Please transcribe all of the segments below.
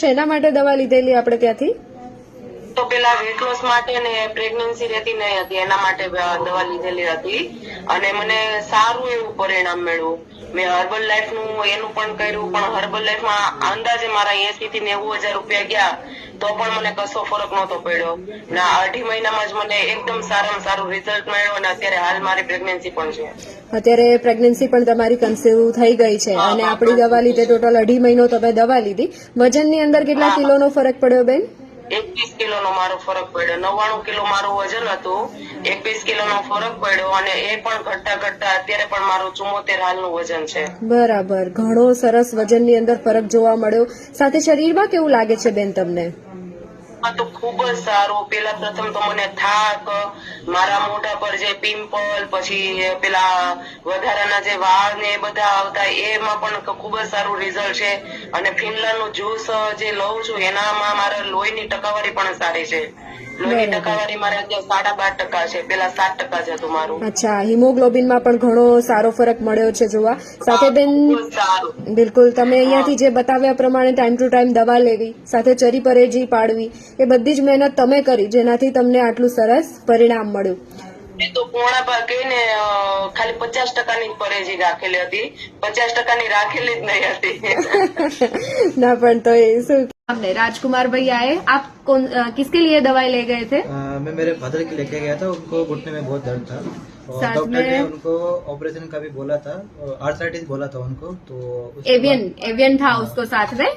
શેના માટે દવા લીધેલી આપણે ત્યાંથી? તો પેલા વેટ લોસ માટે ને પ્રેગ્નન્સી રહેતી નહીં હતી. એના માટે દવા લીધેલી હતી. અને મને સારું એવું પરિણામ મળ્યું. મેં હર્બલ લાઈફનું એનું પણ કર્યું પણ હર્બલ લાઈફમાં અંદાજે મારા એસી થી નેવું હજાર રૂપિયા ગયા તો પણ મને કશો ફરક નહોતો પડ્યો. ને અઢી મહિનામાં જ મને એકદમ સારામાં સારું રિઝલ્ટ મળ્યું અને અત્યારે હાલ મારી પ્રેગ્નન્સી પણ છે. અત્યારે પ્રેગ્નન્સી પણ તમારી કન્સીવ થઈ ગઈ છે અને આપણી દવા લીધે ટોટલ અઢી મહિનો તમે દવા લીધી. વજનની અંદર કેટલા કિલોનો ફરક પડ્યો બેન? એકવીસ કિલો નો મારો ફરક પડ્યો. નવ્વાણું કિલો મારું વજન હતું, એકવીસ કિલો નો ફરક પડ્યો અને એ પણ ઘટતા ઘટતા અત્યારે પણ મારું ચુમ્મોતેર હાલનું વજન છે. બરાબર. ઘણો સરસ વજનની અંદર ફરક જોવા મળ્યો. સાથે શરીરમાં કેવું લાગે છે બેન તમને? આ તો ખૂબ જ સારું. પેલા પ્રથમ તો મને થાક, મારા મોઢા પર જે પિમ્પલ, પછી પેલા વધારાના જે વાળ ને એ બધા આવતા, એમાં પણ ખૂબ જ સારું રિઝલ્ટ છે. અને ફિનલાનું જ્યુસ જે લઉં છું, એનામાં મારા લોહીની ટકાવારી પણ સારી છે. લોહીની. ટકાવારી મારે અત્યારે સાડા બાર ટકા છે. પેલા સાત ટકા છે તમારું અચ્છા હિમોગ્લોબિનમાં પણ ઘણો સારો ફરક મળ્યો છે જોવા. સાથે બેન બિલકુલ તમે અહીંયાથી જે બતાવ્યા પ્રમાણે ટાઈમ ટુ ટાઈમ દવા લેવી સાથે ચરી પરેજી પાડવી એ બધી જ મહેનત તમે કરી જેનાથી તમને આટલું સરસ પરિણામ મળ્યું. એ તો પોણા ભાગે ને ખાલી પચાસ ટકાની પરેજી રાખેલી હતી. પચાસ ટકાની રાખેલી જ નહીં હતી. ના પણ તો એ શું हमने राजकुमार भाई आए आप कौन अ, किसके लिए दवाई ले गए थे आ, मैं मेरे फादर के लेके गया था उनको घुटने में बहुत दर्द था और साथ में- उनको ऑपरेशन का भी बोला था आर्थराइटिस बोला था उनको तो एवियन एवियन था उसको साथ में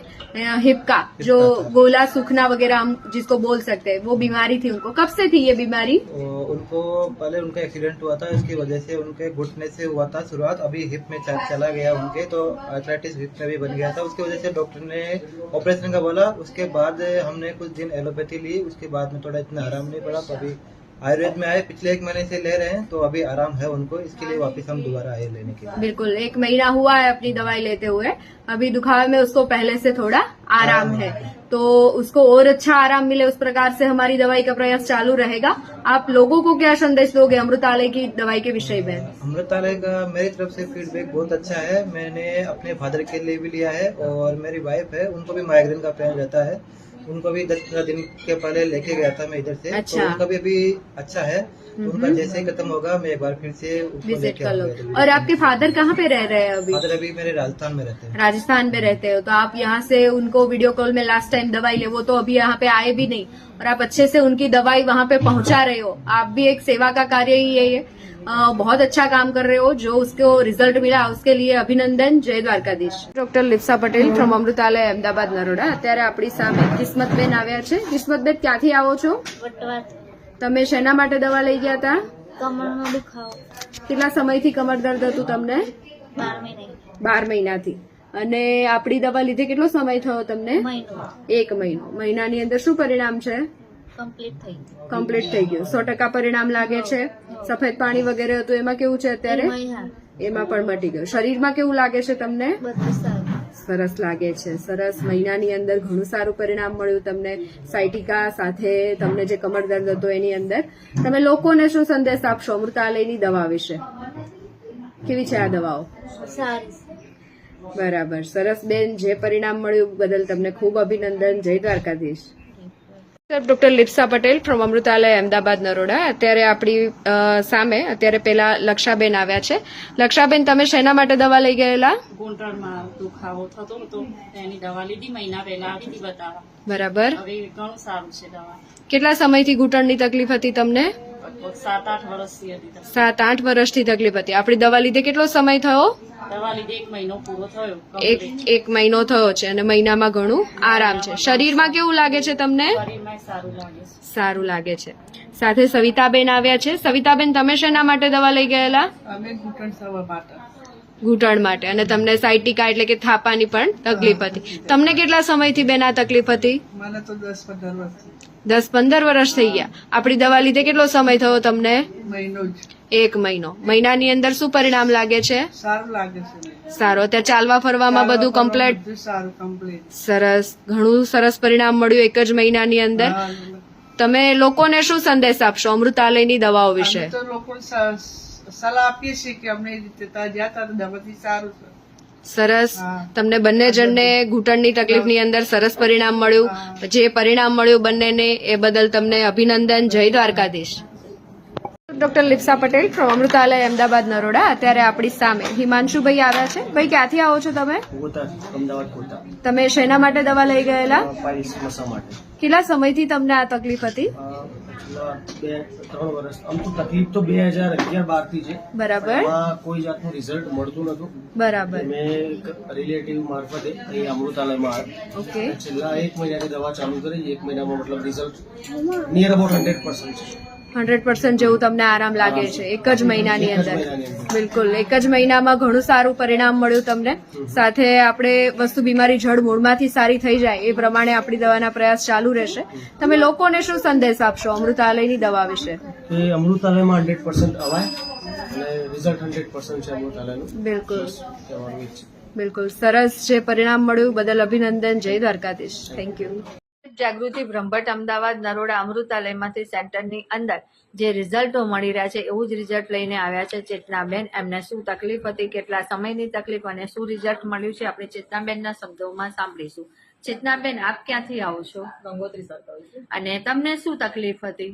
हिप का जो का गोला सूखना वगैरह हम जिसको बोल सकते हैं वो बीमारी थी उनको। कब से थी ये बीमारी? उनको पहले उनका एक्सीडेंट हुआ था इसकी वजह से उनके घुटने से हुआ था शुरुआत अभी हिप में चला गया उनके तो आर्थराइटिस हिप में भी बन गया था। उसकी वजह से डॉक्टर ने ऑपरेशन का बोला उसके बाद हमने कुछ दिन एलोपैथी ली उसके बाद में थोड़ा इतना आराम नहीं पड़ा तो अभी आयुर्वेद में आए पिछले एक महीने से ले रहे हैं तो अभी आराम है उनको इसके लिए वापस हम दोबारा आए लेने के लिए। बिल्कुल एक महीना हुआ है अपनी दवाई लेते हुए अभी दुखावे में उसको पहले से थोड़ा आराम है तो उसको और अच्छा आराम मिले उस प्रकार से हमारी दवाई का प्रयास चालू रहेगा। आप लोगों को क्या संदेश दोगे अमृतालय की दवाई के विषय में? अमृतालय का मेरी तरफ़ से फीडबैक बहुत अच्छा है। मैंने अपने फादर के लिए भी लिया है और मेरी वाइफ है उनको भी माइग्रेन का पेन रहता है। उनको भी दस पंद्रह दिन के पहले लेके गया था मैं इधर से। अच्छा। तो उनका भी अभी अच्छा है। उनका जैसे ही खत्म होगा मैं एक बार फिर से विज़िट कर लो। और आपके फादर कहाँ पे रह रहे हैं अभी? फादर अभी मेरे राजस्थान में रहते हैं। राजस्थान में रहते हो तो आप यहाँ से उनको वीडियो कॉल में लास्ट टाइम दवाई ले वो तो अभी यहाँ पे आए भी नहीं। और आप अच्छे से उनकी दवाई वहाँ पे पहुँचा रहे हो। आप भी एक सेवा का कार्य ही है ये। बहुत अच्छा काम कर रहे हो जो उसको रिजल्ट मिला उसके लिए અભિનંદન જય દ્વારકાધીશ ડોક્ટર લિપ્સા પટેલ ફ્રોમ અમૃતાલય અમદાવાદ નરોડા અત્યારે આપણી સામે કિસ્મતબેન આવ્યા છે કિસ્મતબેન ક્યાંથી આવો છો વટવાટ તમે શેના માટે દવા લઈ ગયા હતા કમરનો દુખાવો કેટલા સમયથી કમર દર્દ હતું તમને બાર મહિને બાર મહિનાથી અને આપણી દવા લીધે કેટલો સમય થયો તમને મહિનો એક મહિનો મહિનાની અંદર શું પરિણામ છે કમ્પ્લીટ થઈ ગયું. કમ્પ્લીટ થઈ ગયું. સો ટકા પરિણામ લાગે છે. સફેદ પાણી વગેરે હતું. એમાં કેવું છે અત્યારે? એમાં પણ મટી ગયું. શરીરમાં કેવું લાગે છે તમને? સરસ લાગે છે. સરસ. મહિનાની અંદર ઘણું સારું પરિણામ મળ્યું તમને. સાયટિકા સાથે તમને જે કમર દર્દ હતો એની અંદર. તમે લોકોને શું સંદેશ આપશો? અમૃતાલયની દવા વિશે. કેવી છે આ દવાઓ? બરાબર. સરસ બેન જે પરિણામ મળ્યું બદલ તમને ખૂબ અભિનંદન. જય Dwarkadhish. Doctor Lipsa Patel from Amrutalay Ahmedabad Naroda. અત્યારે આપણી સામે અત્યારે પેલા લક્ષાબેન આવ્યા છે. લક્ષાબેન તમે શેના માટે દવા લઈ ગયેલા? ઘૂંટણમાં દુખાવો થતો હતો. એની દવા લીધી મહિના પહેલા આવી હતી બતાવવા. બરાબર. હવે ઘણું સારું છે દવા. કેટલા સમયથી ઘૂંટણની તકલીફ હતી તમને? લગભગ સાત આઠ વર્ષથી હતી સાત આઠ વર્ષથી તકલીફ હતી. આપણી દવા લીધે કેટલો સમય થયો? દવા લીધે એક મહિનો પૂરો થયો એક એક મહિનો થયો છે અને મહિનામાં ઘણું આરામ છે. શરીરમાં કેવું લાગે છે તમને? સારું લાગે છે. સારું લાગે છે. સાથે સવિતાબેન આવ્યા છે. સવિતાબેન તમે શેના માટે દવા લઈ ગયેલા? અમે ઘૂંટણ સવા માટે ઘૂંટણ માટે. અને તમને સાયટિકા એટલે કે થાપાની પણ તકલીફ હતી. તમને કેટલા સમયથી બેન આ તકલીફ હતી? મને તો દસ પંદર વર્ષ દસ પંદર વર્ષ થઈ ગયા. આપણી દવા લીધે કેટલો સમય થયો તમને? એક મહિનો. મહિનાની અંદર શું પરિણામ લાગે છે? સારું લાગે છે. સારું. ત્યાં ચાલવા ફરવામાં બધું કમ્પ્લેટ સારું કમ્પ્લીટ સરસ. ઘણું સરસ પરિણામ મળ્યું એક જ મહિનાની અંદર. તમે લોકોને શું સંદેશ આપશો અમૃતાલયની દવાઓ વિશે? લોકો સલાહ આપીએ છીએ કે અમને એ રીતે જ્યાં ત્યાં દવાથી સારું છે. સરસ. તમને બંને જણને ઘૂંટણની તકલીફની અંદર સરસ પરિણામ મળ્યું. જે પરિણામ મળ્યું બંનેને એ બદલ તમને અભિનંદન. જય Dwarkadhish. Doctor Lipsa Patel from Amrutalay Ahmedabad Naroda. અત્યારે આપણી સામે હિમાંશુભાઈ આવ્યા છે. ભાઈ ક્યાંથી આવો છો તમે? અમદાવાદ તમે શેના માટે દવા લઈ ગયેલા? કેટલા સમયથી તમને આ તકલીફ હતી? બે ત્રણ વર્ષ. આમ તો તકલીફ તો બે હજાર અગિયાર બારથી છે. બરાબર. કોઈ જાતનું રિઝલ્ટ મળતું નતું બરાબર. મેં રિલેટિવ મારફતે અહીં અમૃતાલયમાં આવ્યો. ઓકે. છેલ્લા એક મહિનાથી દવા ચાલુ કરી એક મહિનામાં મતલબ result near about hundred percent છે. હંડ્રેડ પર્સન્ટ જેવું તમને આરામ લાગે છે. એક જ મહિનાની અંદર. બિલકુલ. એક જ મહિનામાં ઘણું સારું પરિણામ મળ્યું તમને. સાથે આપણે વસ્તુ બીમારી જડ મૂળમાંથી સારી થઈ જાય એ પ્રમાણે આપણી દવાના પ્રયાસ ચાલુ રહેશે. તમે લોકોને શું સંદેશ આપશો અમૃતાલયની દવા વિશે? એ અમૃતાલયમાં હંડ્રેડ પર્સન્ટ અવાય અને રિઝલ્ટ હંડ્રેડ પર્સન્ટ છે અમૃતાલયનું. બિલકુલ. બિલકુલ. સરસ જે પરિણામ મળ્યું બદલ અભિનંદન. જય દ્વારકાધીશ. થેન્ક યુ જાગૃતિ બ્રહ્મભટ્ટ અમદાવાદ નરોડા અમૃતાલયમાંથી સેન્ટરની અંદર જે રિઝલ્ટો મળી રહ્યા છે એવું જ રિઝલ્ટ લઈને આવ્યા છે ચેતનાબેન. એમને શું તકલીફ હતી કેટલા સમયની તકલીફ અને શું રિઝલ્ટ મળ્યું છે આપણે ચેતનાબેનના શબ્દોમાં સાંભળીશું. ચેતનાબેન આપ ક્યાંથી આવો છો? ગંગોત્રી સર અને તમને શું તકલીફ હતી?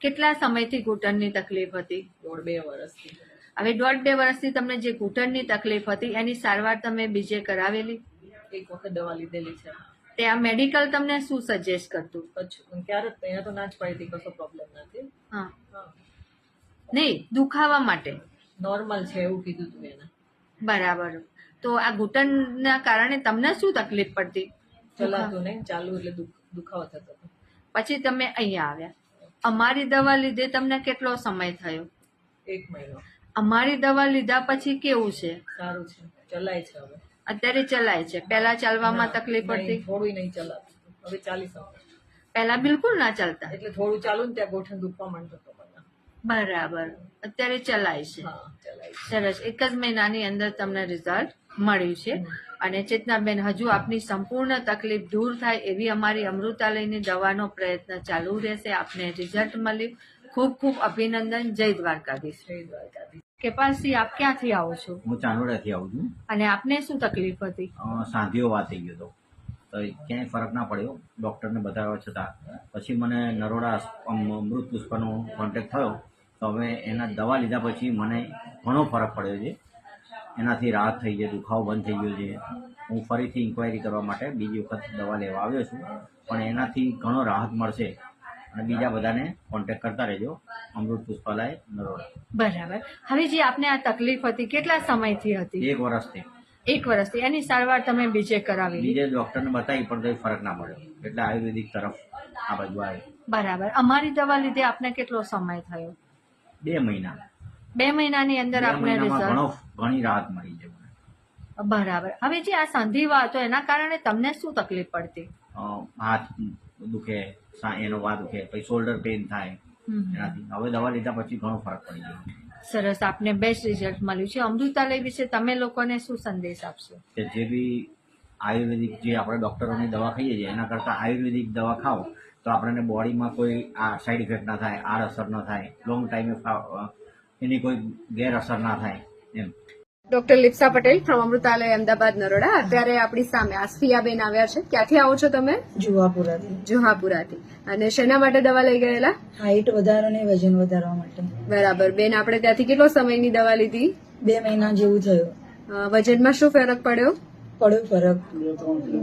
કેટલા સમયથી ઘૂંટણની તકલીફ હતી? દોઢ બે વર્ષથી. હવે દોઢ બે વર્ષથી તમને જે ઘૂંટણની તકલીફ હતી એની સારવાર તમે બીજે કરાવેલી? એક વખત દવા લીધેલી છે. તે આ મેડિકલ તમને શું સજેસ્ટ કરતું? પછી ક્યારે અહીંયા તો ના જ પડી હતી કશો પ્રોબ્લેમ નથી. હા. નહીં દુખાવા માટે. નોર્મલ છે એવું કીધું તું એને. બરાબર. તો આ ઘૂંટણના કારણે તમને શું તકલીફ પડતી? ચલાતું નહીં ચાલુ એટલે દુખ- દુખાવો થતો પછી તમે અહીંયા આવ્યા. અમારી દવા લીધે તમને કેટલો સમય થયો? એક મહિનો. અમારી દવા લીધા પછી કેવું છે? સારું છે ચલાય છે હવે. અત્યારે ચલાય છે. પહેલા ચાલવામાં તકલીફ પડતી. થોડું નહીં ચલાતું. હવે ચાલી શકો પહેલા બિલકુલ ના ચાલતા. એટલે થોડું ચાલુ ને ત્યાં ગોઠણ દુખવા માંડતો બરાબર. અત્યારે ચલાય છે. હા ચલાય છે. સરસ. એક જ મહિનાની અંદર તમને રિઝલ્ટ મળ્યું છે. અને ચેતનાબેન હજુ આપની સંપૂર્ણ તકલીફ દૂર થાય એવી અમારી અમૃતાલયની દવાનો પ્રયત્ન ચાલુ રહેશે. આપને રિઝલ્ટ મળ્યું. ખૂબ ખૂબ અભિનંદન. જય દ્વારકાધીશ. જય દ્વારકાધીશ. કેપાસી આપ ક્યાંથી આવો છો? હું ચાંદોડાથી આવું છું. અને આપને શું તકલીફ હતી? સાંધીઓ વાત થઈ ગયો હતો તો ક્યાંય ફરક ના પડ્યો. ડૉક્ટરને બતાવવા છતાં. પછી મને નરોડા મૃત અમૃત પુષ્પનો કોન્ટેક્ટ થયો. તો હવે એના દવા લીધા પછી મને ઘણો ફરક પડ્યો છે. એનાથી રાહત થઈ છે દુખાવો બંધ થઈ ગયો છે. હું ફરીથી ઇન્ક્વાયરી કરવા માટે બીજી વખત દવા લેવા આવ્યો છું. પણ એનાથી ઘણો રાહત મળશે. અને બીજા બધાને કોન્ટેક્ટ કરતા રહેજો. અમૃત પુષ્પાલય નરોડા. બરાબર. હવે જે આપને આ તકલીફ હતી કેટલા સમયથી હતી? એક વર્ષથી. એક વર્ષથી. એની સારવાર તમે બીજે કરાવી. બીજે ડોક્ટરને બતાવી પણ કંઈ ફરક ના પડ્યો. એટલે આયુર્વેદિક તરફ આ બાજુ આવી. બરાબર. અમારી દવા લીધે આપને કેટલો સમય થયો? બે મહિના. બે મહિનાની અંદર આપને રિઝલ્ટ ઘણો ઘણી રાહત મળી છે બરાબર. હવે જે આ સંધિવા હતો એના કારણે તમને શું તકલીફ પડતી? હાથ દુખે સા- એનો વા દુખે પછી શોલ્ડર પેઇન થાય એનાથી. હવે દવા લીધા પછી ઘણો ફરક પડી ગયો. સરસ આપને બેસ્ટ રિઝલ્ટ મળ્યું છે. અમૃતાલય વિશે તમે લોકોને શું સંદેશ આપશો? કે જે બી આયુર્વેદિક જે આપણે ડૉક્ટરોની દવા ખાઈએ છીએ એના કરતાં આયુર્વેદિક દવા ખાઓ તો આપણને બોડીમાં કોઈ આ સાઈડ ઇફેક્ટ ના થાય આડઅસર ન થાય લોંગ ટાઈમે એની કોઈ ગેરઅસર ના થાય એમ. Doctor Lipsa Patel from Amrutalay Ahmedabad Naroda. અત્યારે આપણી સામે આસ્ફિયાબેન આવ્યા છે. ક્યાંથી આવો છો તમે? જુહાપુરાથી. જુહાપુરાથી. અને શેના માટે દવા લઈ ગયેલા? હાઈટ વધારો ને વજન વધારવા માટે. બરાબર. બેન આપણે ત્યાંથી કેટલો સમયની દવા લીધી? બે મહિના જેવું થયું. વજનમાં શું ફરક પડ્યો? પડ્યો ફરક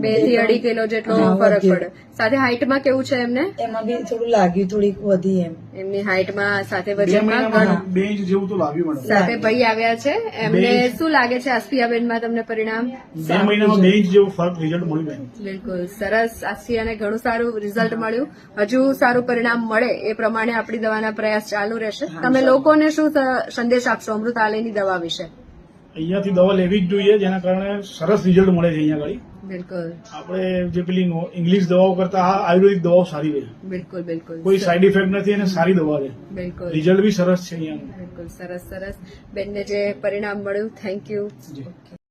બેથી અઢી કિલો જેટલો ફરક. પડ્યો સાથે હાઇટમાં કેવું છે એમને? એમાં બી થોડું લાગ્યું થોડીક વધી એમ. એમની હાઈટમાં સાથે વજનમાં બે ઇંચ જેવું તો લાગ્યું સાથે ભાઈ આવ્યા છે. એમને શું લાગે છે આસ્પિયાબેનમાં તમને પરિણામ? બે મહિનામાં બે ઇંચ જેવું ફરક રિઝલ્ટ મળ્યું બિલકુલ. સરસ. આસિયાને ઘણું સારું રિઝલ્ટ મળ્યું. હજુ સારું પરિણામ મળે એ પ્રમાણે આપણી દવાના પ્રયાસ ચાલુ રહેશે. તમે લોકોને શું સંદેશ આપશો અમૃતાલયની દવા વિશે? અહીંયાથી દવા લેવી જ જોઈએ જેના કારણે સરસ રિઝલ્ટ મળે છે અહીંયા આગળ. બિલકુલ. આપણે જે પેલી ઇંગ્લિશ દવાઓ કરતા આ આયુર્વેદિક દવાઓ સારી રહે બિલકુલ બિલકુલ. કોઈ સાઈડ ઇફેક્ટ નથી અને સારી દવા છે. બિલકુલ. રિઝલ્ટ બી સરસ છે અહીંયા બિલકુલ સરસ સરસ. બેનને જે પરિણામ મળ્યું થેન્ક યુ